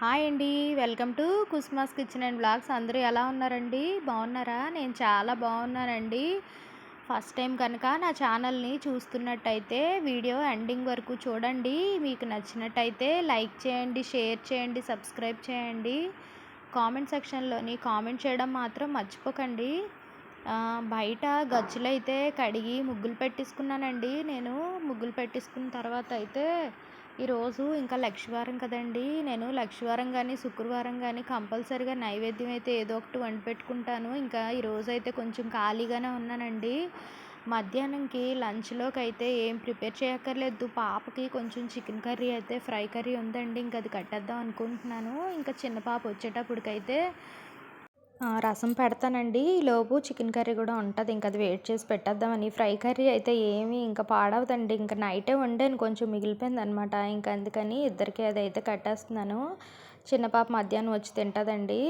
Hi అండి. Welcome to కుస్మాస్ kitchen and blogs. అందరూ ఎలా ఉన్నారండి? బాగున్నారా? నేను చాలా బాగున్నానండి. ఫస్ట్ టైం కనుక నా ఛానల్ని చూస్తున్నట్టయితే వీడియో ఎండింగ్ వరకు చూడండి. మీకు నచ్చినట్టయితే లైక్ చేయండి షేర్ చేయండి సబ్స్క్రైబ్ చేయండి. కామెంట్ సెక్షన్లోని కామెంట్ చేయడం మాత్రం మర్చిపోకండి. బయట గజ్జులు అయితే కడిగి ముగ్గులు పెట్టించుకున్నానండి నేను ముగ్గులు పెట్టించుకున్న తర్వాత అయితే ఈరోజు ఇంకా లక్షవారం కదండి. నేను లక్షవారం కానీ శుక్రవారం కానీ కంపల్సరిగా నైవేద్యం అయితే ఏదో ఒకటి వండి పెట్టుకుంటాను. ఇంకా ఈరోజు అయితే కొంచెం ఖాళీగానే ఉన్నానండి. మధ్యాహ్నంకి లంచ్లోకి అయితే ఏం ప్రిపేర్ చేయక్కర్లేదు. పాపకి కొంచెం చికెన్ కర్రీ అయితే ఫ్రై కర్రీ ఉందండి. ఇంకా అది కట్టేద్దాం అనుకుంటున్నాను. ఇంకా చిన్న పాప వచ్చేటప్పటికైతే రసం పెడతానండి. లోపు చికెన్ కర్రీ కూడా ఉంటుంది. ఇంకా అది వెయిట్ చేసి పెట్టేద్దామని. ఫ్రై కర్రీ అయితే ఏమి ఇంకా పాడవదండి. ఇంకా నైటే వండాను. కొంచెం మిగిలిపోయింది అనమాట ఇంకా అందుకని ఇద్దరికి అది అయితే కట్టేస్తున్నాను. చిన్న పాప మధ్యాహ్నం వచ్చి తింటుందండి.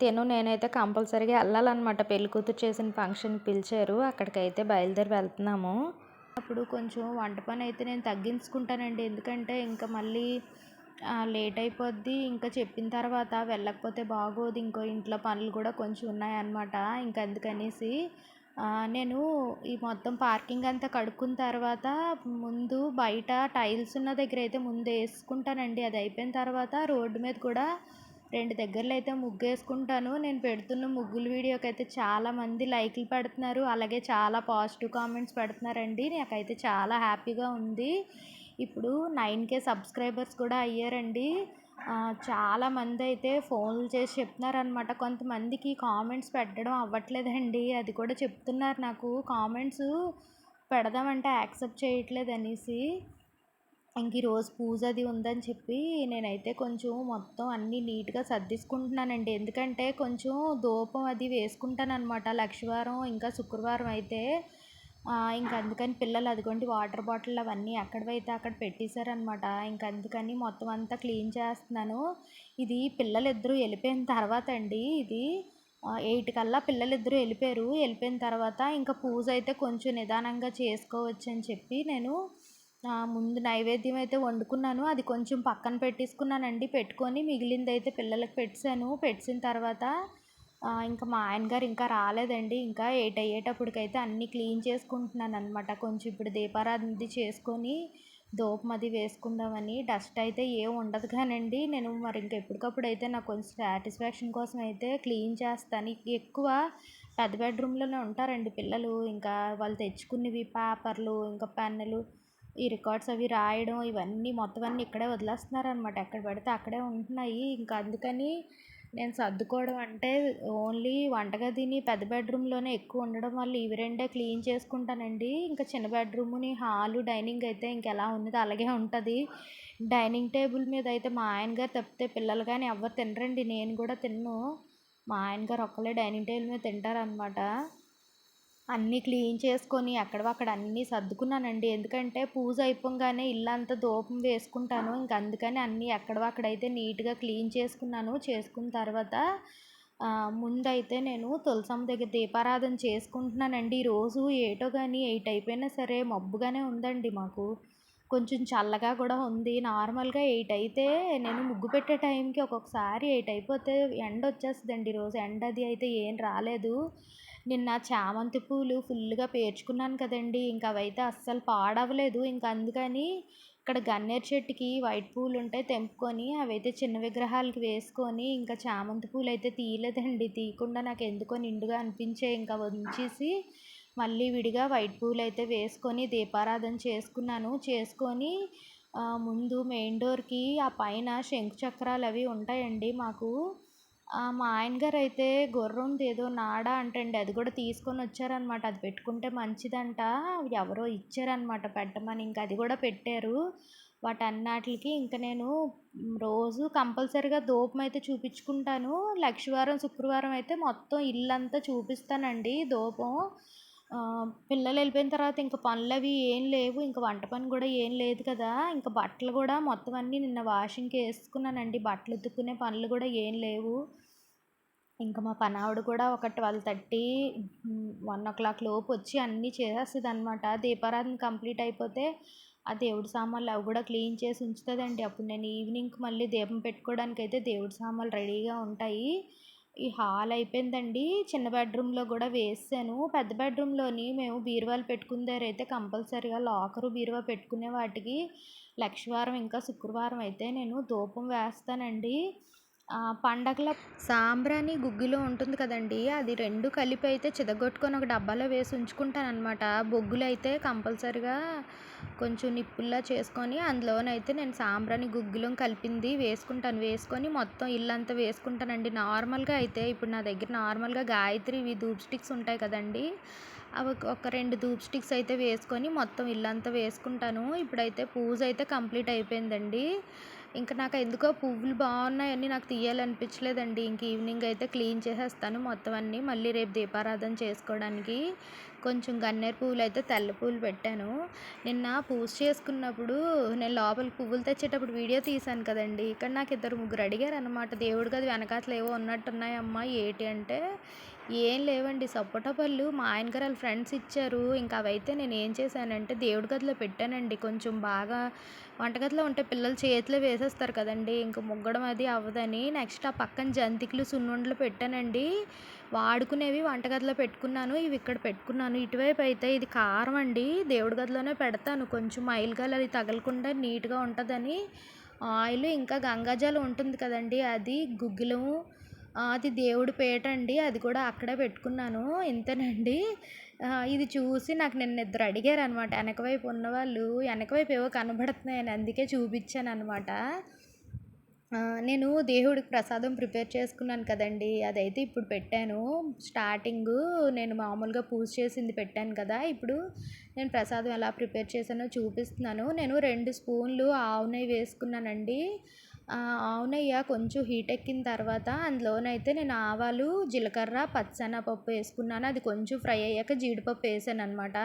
తిను. నేనైతే కంపల్సరీగా వెళ్ళాలన్నమాట. పెళ్ళి కూతురు చేసిన ఫంక్షన్ పిలిచారు. అక్కడికైతే బయలుదేరి వెళ్తున్నాము. అప్పుడు కొంచెం వంట పని అయితే నేను తగ్గించుకుంటానండి. ఎందుకంటే ఇంకా మళ్ళీ లేట్ అయిపోద్ది ఇంకా చెప్పిన తర్వాత వెళ్ళకపోతే బాగోదు. ఇంకో ఇంట్లో పనులు కూడా కొంచెం ఉన్నాయన్నమాట. ఇంకా అందుకనేసి నేను ఈ మొత్తం పార్కింగ్ అంతా కడుక్కున్న తర్వాత ముందు బయట టైల్స్ ఉన్న దగ్గర అయితే ముందు వేసుకుంటానండి. అది అయిపోయిన తర్వాత రోడ్డు మీద కూడా రెండు దగ్గరలో అయితే ముగ్గు వేసుకుంటాను. నేను పెడుతున్న ముగ్గుల వీడియోకి అయితే చాలామంది లైక్లు పెడుతున్నారు. అలాగే చాలా పాజిటివ్ కామెంట్స్ పెడుతున్నారండి. నాకైతే చాలా హ్యాపీగా ఉంది. ఇప్పుడు నైన్ కే సబ్స్క్రైబర్స్ కూడా అయ్యారండి. చాలామంది అయితే ఫోన్లు చేసి చెప్తున్నారనమాట కొంతమందికి కామెంట్స్ పెట్టడం అవ్వట్లేదండి. అది కూడా చెప్తున్నారు నాకు. కామెంట్స్ పెడదామంటే యాక్సెప్ట్ చేయట్లేదు అనేసి. ఇంక ఈరోజు పూజ అది ఉందని చెప్పి నేనైతే కొంచెం మొత్తం అన్నీ నీట్గా సర్దిసుకుంటున్నానండి. ఎందుకంటే కొంచెం ధూపం అది వేసుకుంటాను అనమాట లక్షవారం ఇంకా శుక్రవారం అయితే. ఇంక అందుకని పిల్లలు అదిగోండి వాటర్ బాటిల్ అవన్నీ ఎక్కడవైతే అక్కడ పెట్టేశారనమాట ఇంక అందుకని మొత్తం అంతా క్లీన్ చేస్తున్నాను. ఇది పిల్లలిద్దరూ వెళ్ళిపోయిన తర్వాత అండి ఇది. ఎయిట్ కల్లా పిల్లలు ఇద్దరు వెళ్ళిపోయారు. వెళ్ళిపోయిన తర్వాత ఇంకా పూజ అయితే కొంచెం నిదానంగా చేసుకోవచ్చు అని చెప్పి నేను ముందు నైవేద్యం అయితే వండుకున్నాను. అది కొంచెం పక్కన పెట్టేసుకున్నానండి. పెట్టుకొని మిగిలింది అయితే పిల్లలకు పెట్టాను. పెట్టిన తర్వాత ఇంకా మా ఆయన గారు ఇంకా రాలేదండి. ఇంకా ఎయిట్ అయ్యేటప్పటికైతే అన్నీ క్లీన్ చేసుకుంటున్నాను అనమాట కొంచెం ఇప్పుడు దీపారాధన చేసుకొని ధూపం అది వేసుకుందామని. డస్ట్ అయితే ఏం ఉండదు కానండి. నేను మరి ఇంకా ఎప్పటికప్పుడు అయితే నాకు కొంచెం సాటిస్ఫాక్షన్ కోసం అయితే క్లీన్ చేస్తాను. ఎక్కువ పెద్ద బెడ్రూమ్లోనే ఉంటారండి పిల్లలు. ఇంకా వాళ్ళు తెచ్చుకున్నవి పేపర్లు ఇంకా పెన్నులు ఈ రికార్డ్స్ అవి రాయడం ఇవన్నీ మొత్తం అన్నీ ఇక్కడే వదిలేస్తున్నారు అనమాట ఎక్కడ పడితే అక్కడే ఉంటున్నాయి. ఇంకా అందుకని నేను సర్దుకోవడం అంటే ఓన్లీ వంటగదిని పెద్ద బెడ్రూమ్లోనే ఎక్కువ ఉండడం వల్ల ఇవి రెండే క్లీన్ చేసుకుంటానండి. ఇంకా చిన్న బెడ్రూమ్ని హాలు డైనింగ్ అయితే ఇంకెలా ఉన్నదో అలాగే ఉంటుంది. డైనింగ్ టేబుల్ మీద అయితే మా ఆయన గారు తప్పితే పిల్లలు కానీ ఎవరు తినరండి. నేను కూడా తిన్ను. మా ఆయన గారు ఒక్కలే డైనింగ్ టేబుల్ మీద తింటారనమాట అన్నీ క్లీన్ చేసుకొని అక్కడ అన్నీ సర్దుకున్నానండి. ఎందుకంటే పూజ అయిపోగానే ఇల్లంతా ధూపం వేసుకుంటాను. ఇంక అందుకని అన్నీ ఎక్కడవక్కడైతే నీట్గా క్లీన్ చేసుకున్నాను. చేసుకున్న తర్వాత ముందైతే నేను తులసమ్మ దగ్గర దీపారాధన చేసుకుంటున్నానండి. ఈరోజు ఏటో కానీ ఎయిట్ అయిపోయినా సరే మబ్బుగానే ఉందండి మాకు. కొంచెం చల్లగా కూడా ఉంది. నార్మల్గా ఎయిట్ అయితే నేను ముగ్గు పెట్టే టైంకి ఒక్కొక్కసారి ఎయిట్ అయిపోతే ఎండ వచ్చేస్తుందండి ఈరోజు ఎండ అది అయితే ఏం రాలేదు. నిన్న చామంతి పూలు ఫుల్గా పేర్చుకున్నాను కదండి. ఇంకా అవైతే అస్సలు పాడవలేదు. ఇంకా అందుకని ఇక్కడ గన్నేరు చెట్టుకి వైట్ పూలు ఉంటే తెంపుకొని అవైతే చిన్న విగ్రహాలకి వేసుకొని ఇంకా చామంతి పూలు అయితే తీయలేదండి. తీయకుండా నాకు ఎందుకో నిండుగా అనిపించే ఇంకా ఉంచేసి మళ్ళీ విడిగా వైట్ పూలు అయితే వేసుకొని దీపారాధన చేసుకున్నాను. చేసుకొని ముందు మెయిన్ డోర్కి ఆ పైన శంకు చక్రాలు అవి ఉంటాయండి మాకు. మా ఆయన గారు అయితే గుర్రంది ఏదో నాడ అంటండి. అది కూడా తీసుకొని వచ్చారనమాట. అది పెట్టుకుంటే మంచిదంట. ఎవరో ఇచ్చారనమాట పెట్టమని. ఇంకా అది కూడా పెట్టారు. వాటన్నిటికి ఇంకా నేను రోజు కంపల్సరీగా ధూపం అయితే చూపించుకుంటాను. లక్షవారం శుక్రవారం అయితే మొత్తం ఇల్లంతా చూపిస్తానండి ధూపం పిల్లలు వెళ్ళిపోయిన తర్వాత ఇంక పనులు అవి ఏం లేవు. ఇంకా వంట పని కూడా ఏం లేదు కదా. ఇంకా బట్టలు కూడా మొత్తం అన్నీ నిన్న వాషింగ్కి వేసుకున్నానండి. బట్టలు ఉతుక్కునే పనులు కూడా ఏం లేవు. ఇంకా మా పనావిడ కూడా ఒక twelve thirty one o'clock లోపు వచ్చి అన్నీ చేసేస్తుంది అనమాట దీపారాధన కంప్లీట్ అయిపోతే ఆ దేవుడి సామాన్లు అవి కూడా క్లీన్ చేసి ఉంచుతుందండి. అప్పుడు నేను ఈవినింగ్ మళ్ళీ దీపం పెట్టుకోవడానికి అయితే దేవుడి సామాన్లు రెడీగా ఉంటాయి. ఈ హాల్ అయిపోయిందండి. చిన్న బెడ్రూమ్లో కూడా వేసాను. పెద్ద బెడ్రూమ్లోని మేము బీరువాలు పెట్టుకున్న దగ్గర అయితే కంపల్సరీగా లాకరు బీరువా పెట్టుకునే వాటికి లక్షవారం ఇంకా శుక్రవారం అయితే నేను ధూపం వేస్తానండి. పండగల సాంబ్రాణి గుగ్గిలో ఉంటుంది కదండి అది రెండు కలిపి అయితే చిదగొట్టుకొని ఒక డబ్బాలో వేసి ఉంచుకుంటాను అనమాట బొగ్గులు అయితే కంపల్సరిగా కొంచెం నిప్పుల్లా చేసుకొని అందులోనైతే నేను సాంబ్రాణి గుగ్గిలం కలిపింది వేసుకుంటాను. వేసుకొని మొత్తం ఇల్లంతా వేసుకుంటానండి. నార్మల్గా అయితే ఇప్పుడు నా దగ్గర నార్మల్గా గాయత్రి ఇవి ధూప్ స్టిక్స్ ఉంటాయి కదండి అవి ఒక రెండు ధూప్ స్టిక్స్ అయితే వేసుకొని మొత్తం ఇల్లంతా వేసుకుంటాను. ఇప్పుడైతే పూజ అయితే కంప్లీట్ అయిపోయిందండి. ఇంకా నాకు ఎందుకో పువ్వులు బాగున్నాయని నాకు తీయాలనిపించలేదండి. ఇంక ఈవినింగ్ అయితే క్లీన్ చేసేస్తాను మొత్తం అన్నీ. మళ్ళీ రేపు దీపారాధన చేసుకోవడానికి కొంచెం గన్నేరు పువ్వులు అయితే తెల్ల పువ్వులు పెట్టాను. నిన్న పూజ చేసుకున్నప్పుడు నేను లోపలికి పువ్వులు తెచ్చేటప్పుడు వీడియో తీశాను కదండి. ఇక్కడ నాకు ఇద్దరు ముగ్గురు అడిగారు అనమాట దేవుడికి అది వెనకాతలు ఏవో ఉన్నట్టున్నాయమ్మా ఏంటి? అంటే ఏం లేవండి. సపోటా పళ్ళు మా ఆయన గారు వాళ్ళ ఫ్రెండ్స్ ఇచ్చారు. ఇంకా అవైతే నేను ఏం చేశానంటే దేవుడి గదిలో పెట్టానండి. కొంచెం బాగా వంటగదిలో ఉంటే పిల్లలు చేతిలో వేసేస్తారు కదండి. ఇంకా ముగ్గడం అది అవ్వదని నెక్స్ట్ ఆ పక్కన జంతికలు సున్నుండలు పెట్టానండి. వాడుకునేవి వంటగదిలో పెట్టుకున్నాను. ఇవి ఇక్కడ పెట్టుకున్నాను. ఇటువైపు అయితే ఇది కారం అండి. దేవుడి గదిలోనే పెడతాను. కొంచెం మైలుగాలు అది తగలకుండా నీట్గా ఉంటుందని. ఆయిల్ ఇంకా గంగాజలం ఉంటుంది కదండి. అది గుగ్గిలము అది దేవుడి పేట అండి. అది కూడా అక్కడే పెట్టుకున్నాను. ఇంతేనండి. ఇది చూసి నాకు నిన్న ఇద్దరు అడిగారు అనమాట వెనక వైపు ఉన్నవాళ్ళు వెనక వైపు ఏవో కనబడుతున్నాయని అందుకే చూపించాను అనమాట నేను దేవుడికి ప్రసాదం ప్రిపేర్ చేసుకున్నాను కదండి. అదైతే ఇప్పుడు పెట్టాను. స్టార్టింగు నేను మామూలుగా పూజ చేసింది పెట్టాను కదా. ఇప్పుడు నేను ప్రసాదం ఎలా ప్రిపేర్ చేశానో చూపిస్తున్నాను. నేను రెండు స్పూన్లు ఆవు నెయ్యి వేసుకున్నానండి. అవునయ్య కొంచెం హీట్ ఎక్కిన తర్వాత అందులోనైతే నేను ఆవాలు జీలకర్ర పచ్చనపప్పు వేసుకున్నాను. అది కొంచెం ఫ్రై అయ్యాక జీడిపప్పు వేసాను అనమాట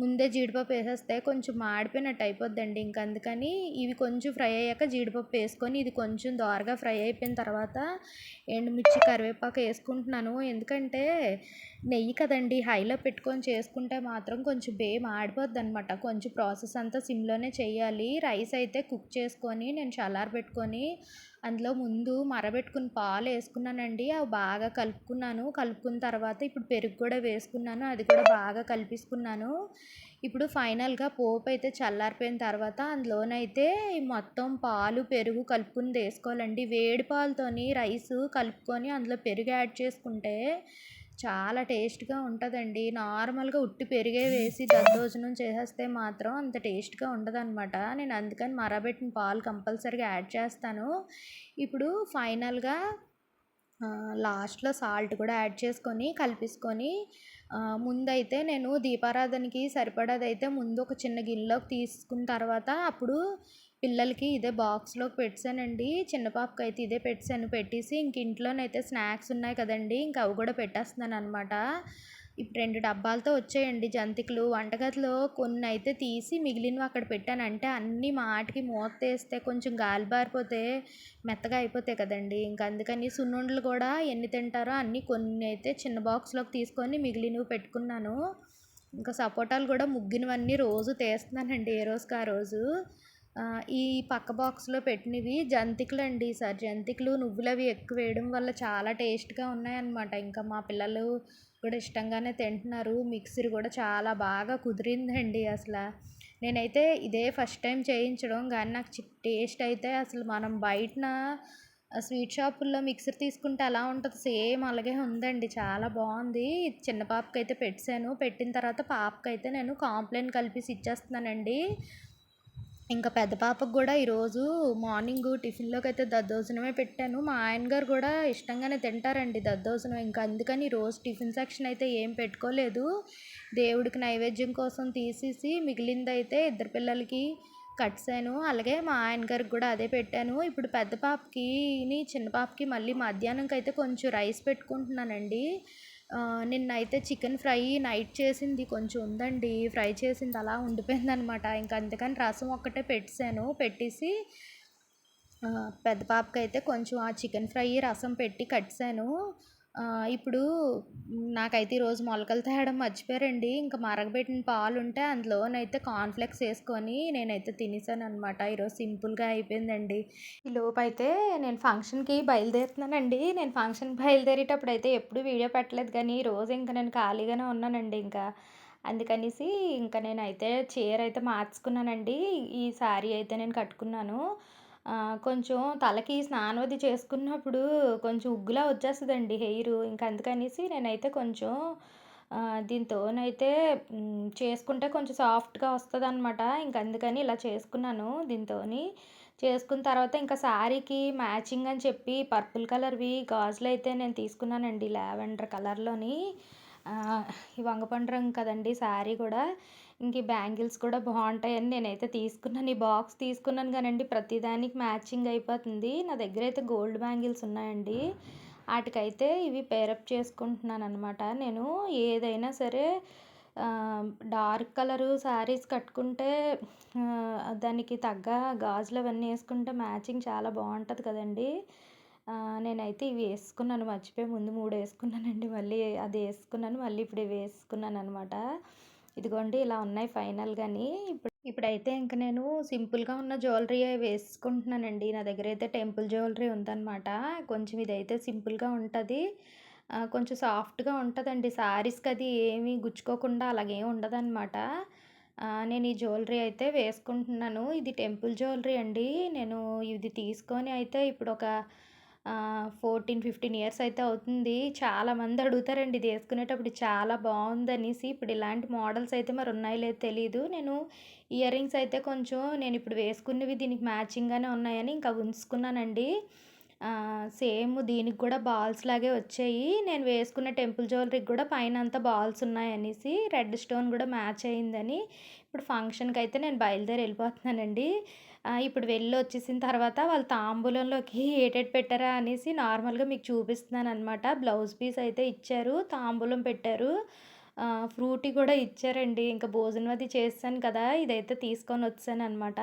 ముందే జీడిపప్పు వేసేస్తే కొంచెం మాడిపోయినట్టు అయిపోద్దండి. ఇంక అందుకని ఇవి కొంచెం ఫ్రై అయ్యాక జీడిపప్పు వేసుకొని ఇది కొంచెం దోరగా ఫ్రై అయిపోయిన తర్వాత ఎండుమిర్చి కరివేపాకు వేసుకుంటున్నాను. ఎందుకంటే నెయ్యి కదండి హైలో పెట్టుకొని చేసుకుంటే మాత్రం కొంచెం బే మాడిపోద్ది అనమాట కొంచెం ప్రాసెస్ అంతా సిమ్లోనే చేయాలి. రైస్ అయితే కుక్ చేసుకొని నేను చల్లారి తీసుకొని అందులో ముందు మరబెట్టుకుని పాలు వేసుకున్నానండి. అవి బాగా కలుపుకున్నాను. కలుపుకున్న తర్వాత ఇప్పుడు పెరుగు కూడా వేసుకున్నాను. అది కూడా బాగా కలిపేసుకున్నాను. ఇప్పుడు ఫైనల్గా పోపు అయితే చల్లారిపోయిన తర్వాత అందులోనైతే మొత్తం పాలు పెరుగు కలుపుకుని వేసుకోవాలండి. వేడి పాలతోని రైస్ కలుపుకొని అందులో పెరుగు యాడ్ చేసుకుంటే చాలా టేస్ట్గా ఉంటుందండి. నార్మల్గా ఉట్టి పెరిగే వేసి దద్దోజనం చేసేస్తే మాత్రం అంత టేస్ట్గా ఉండదన్నమాట. నేను అందుకని మరబెట్టిన పాలు కంపల్సరీగా యాడ్ చేస్తాను. ఇప్పుడు ఫైనల్గా లాస్ట్లో సాల్ట్ కూడా యాడ్ చేసుకొని కలిపేసుకొని ముందైతే నేను దీపారాధనకి సరిపడదైతే ముందు ఒక చిన్న గిన్నెలోకి తీసుకున్న తర్వాత అప్పుడు పిల్లలకి ఇదే బాక్స్లోకి పెట్టానండి. చిన్న పాపకి అయితే ఇదే పెట్టాను. పెట్టేసి ఇంక ఇంట్లోనైతే స్నాక్స్ ఉన్నాయి కదండి. ఇంక అవి కూడా పెట్టేస్తున్నాను అనమాట ఇప్పుడు రెండు డబ్బాలతో వచ్చాయండి జంతికలు. వంటగదిలో కొన్ని అయితే తీసి మిగిలినవి అక్కడ పెట్టాను. అంటే అన్నీ మాటికి మూత తీస్తే కొంచెం గాలి బారిపోతే మెత్తగా అయిపోతాయి కదండి. ఇంకా అందుకని సున్నుండలు కూడా ఎన్ని తింటారో అన్నీ కొన్ని అయితే చిన్న బాక్స్లోకి తీసుకొని మిగిలినవి పెట్టుకున్నాను. ఇంకా సపోటాలు కూడా ముగ్గినవన్నీ రోజు తీస్తున్నానండి ఏ రోజుకి ఆ రోజు. ఈ పక్క బాక్స్లో పెట్టినవి జంతికలు అండి సార్ జంతికలు నువ్వులు అవి ఎక్కువ వేయడం వల్ల చాలా టేస్ట్గా ఉన్నాయన్నమాట. ఇంకా మా పిల్లలు కూడా ఇష్టంగానే తింటున్నారు. మిక్సర్ కూడా చాలా బాగా కుదిరిందండి అసలు. నేనైతే ఇదే ఫస్ట్ టైం చేయించడం. కానీ నాకు టేస్ట్ అయితే అసలు మనం బయటన స్వీట్ షాపుల్లో మిక్సర్ తీసుకుంటే ఎలా ఉంటుంది. సేమ్ అలాగే ఉందండి. చాలా బాగుంది. చిన్న పాపకి అయితే పెట్టాను. పెట్టిన తర్వాత పాపకి అయితే నేను కాంప్లైంట్ కలిపేసి ఇచ్చేస్తున్నానండి. ఇంకా పెద్ద పాపకు కూడా ఈరోజు మార్నింగ్ టిఫిన్లోకి అయితే దద్దోజనమే పెట్టాను. మా ఆయన గారు కూడా ఇష్టంగానే తింటారండి దద్దోజనం. ఇంకా అందుకని రోజు టిఫిన్ సెక్షన్ అయితే ఏం పెట్టుకోలేదు. దేవుడికి నైవేద్యం కోసం తీసేసి మిగిలింది అయితే ఇద్దరు పిల్లలకి కట్సాను అలాగే మా ఆయన గారికి కూడా అదే పెట్టాను. ఇప్పుడు పెద్ద పాపకి చిన్న పాపకి మళ్ళీ మధ్యాహ్నంకి అయితే కొంచెం రైస్ పెట్టుకుంటున్నానండి. నిన్న అయితే చికెన్ ఫ్రై నైట్ చేసింది కొంచెం ఉందండి. ఫ్రై చేసింది అలా ఉండిపోయింది అనమాట ఇంకా అందుకని రసం ఒక్కటే పెట్టాను పెట్టేసి పెద్ద పాపకైతే కొంచెం ఆ చికెన్ ఫ్రై రసం పెట్టి కట్టాను ఇప్పుడు నాకైతే ఈరోజు మొలకలు తేవడం మర్చిపోయారండి. ఇంకా మరగబెట్టిన పాలుంటే అందులోనైతే కార్న్‌ఫ్లెక్స్ వేసుకొని నేనైతే తినేసాను అనమాట ఈరోజు సింపుల్‌గా అయిపోయిందండి. ఈ లోపైతే నేను ఫంక్షన్‌కి బయలుదేరుతున్నానండి. నేను ఫంక్షన్‌కి బయలుదేరేటప్పుడు అయితే ఎప్పుడు వీడియో పెట్టలేదు కానీ, ఈరోజు ఇంకా నేను ఖాళీగానే ఉన్నానండి ఇంకా. అందుకనేసి ఇంకా నేనైతే చీర అయితే మార్చుకున్నానండి. ఈ శారీ అయితే నేను కట్టుకున్నాను. కొంచెం తలకి స్నానం అది చేసుకున్నప్పుడు కొంచెం ఉగ్గులా వచ్చేస్తుందండి హెయిర్ ఇంక అందుకనేసి నేనైతే కొంచెం దీంతోనైతే చేసుకుంటే కొంచెం సాఫ్ట్‌గా వస్తదనమాట. ఇంక అందుకని ఇలా చేసుకున్నాను దీంతోని. చేసుకున్న తర్వాత ఇంకా శారీకి మ్యాచింగ్ అని చెప్పి పర్పుల్ కలర్‌వి గాజులు అయితే నేను తీసుకున్నానండి లావెండర్ కలర్‌లోని. ఈ వంగపండు రంగు కదండీ శారీ కూడా. ఇంక ఈ బ్యాంగిల్స్ కూడా బాగుంటాయని నేనైతే తీసుకున్నాను. ఈ బాక్స్ తీసుకున్నాను కానండి ప్రతిదానికి మ్యాచింగ్ అయిపోతుంది. నా దగ్గర అయితే గోల్డ్ బ్యాంగిల్స్ ఉన్నాయండి. వాటికైతే ఇవి పేరప్ చేసుకుంటున్నాను అనమాట నేను ఏదైనా సరే డార్క్ కలరు శారీస్ కట్టుకుంటే దానికి తగ్గ గాజులు అవన్నీ వేసుకుంటే మ్యాచింగ్ చాలా బాగుంటుంది కదండీ! నేనైతే ఇవి వేసుకున్నాను మర్చిపోయి ముందు మూడు వేసుకున్నానండి మళ్ళీ అది వేసుకున్నాను మళ్ళీ ఇప్పుడు ఇవి వేసుకున్నాను అనమాట ఇదిగోండి ఇలా ఉన్నాయి ఫైనల్ కానీ ఇప్పుడు ఇప్పుడైతే ఇంక నేను సింపుల్‌గా ఉన్న జ్యువెలరీ వేసుకుంటున్నానండి. నా దగ్గర అయితే టెంపుల్ జ్యువెలరీ ఉందనమాట. కొంచెం ఇదైతే సింపుల్‌గా ఉంటుంది కొంచెం సాఫ్ట్‌గా ఉంటుందండి శారీస్‌కి అది ఏమీ గుచ్చుకోకుండా అలాగేం ఉండదనమాట. నేను ఈ జ్యువెలరీ అయితే వేసుకుంటున్నాను. ఇది టెంపుల్ జ్యువెలరీ అండి. నేను ఇది తీసుకొని అయితే ఇప్పుడు ఒక 14, 15 ఇయర్స్ అయితే అవుతుంది. చాలామంది అడుగుతారండి ఇది వేసుకునేటప్పుడు చాలా బాగుందనేసి ఇప్పుడు ఇలాంటి మోడల్స్ అయితే మరి ఉన్నాయో లేదో తెలీదు. నేను ఇయర్ రింగ్స్ అయితే కొంచెం నేను ఇప్పుడు వేసుకున్నవి దీనికి మ్యాచింగ్‌గానే ఉన్నాయని ఇంకా ఉంచుకున్నానండి. సేమ్ దీనికి కూడా బాల్స్ లాగే వచ్చాయి. నేను వేసుకున్న టెంపుల్ జ్యువెలరీకి కూడా పైనంతా బాల్స్ ఉన్నాయనేసి, రెడ్ స్టోన్ కూడా మ్యాచ్ అయిందని, ఇప్పుడు ఫంక్షన్కి అయితే నేను బయలుదేరి వెళ్ళిపోతున్నానండి ఇప్పుడు వెళ్ళి వచ్చేసిన తర్వాత వాళ్ళు తాంబూలంలోకి ఏటేటి పెట్టారా అనేసి నార్మల్‌గా మీకు చూపిస్తున్నాను అనమాట బ్లౌజ్ పీస్ అయితే ఇచ్చారు. తాంబూలం పెట్టారు. ఫ్రూటీ కూడా ఇచ్చారండి. ఇంకా భోజనం అది చేస్తాను కదా! ఇదైతే వచ్చాననమాట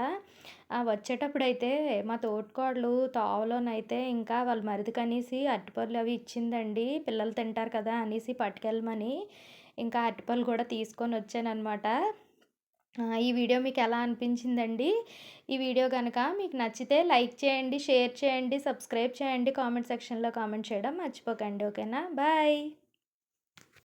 వచ్చేటప్పుడు అయితే మా తోటకోడలు తావలోనైతే ఇంకా వాళ్ళ మరిది మరిదికనేసి అరటిపళ్ళు అవి ఇచ్చిందండి. పిల్లలు తింటారు కదా! అనేసి పట్టుకెళ్ళమని. ఇంకా అరటిపళ్ళు కూడా తీసుకొని వచ్చాను అనమాట ఈ వీడియో మీకు ఎలా అనిపించిందండి? ఈ వీడియో కనుక మీకు నచ్చితే లైక్ చేయండి, షేర్ చేయండి, సబ్స్క్రైబ్ చేయండి. కామెంట్ సెక్షన్‌లో కామెంట్ చేయడం మర్చిపోకండి. ఓకేనా? బాయ్.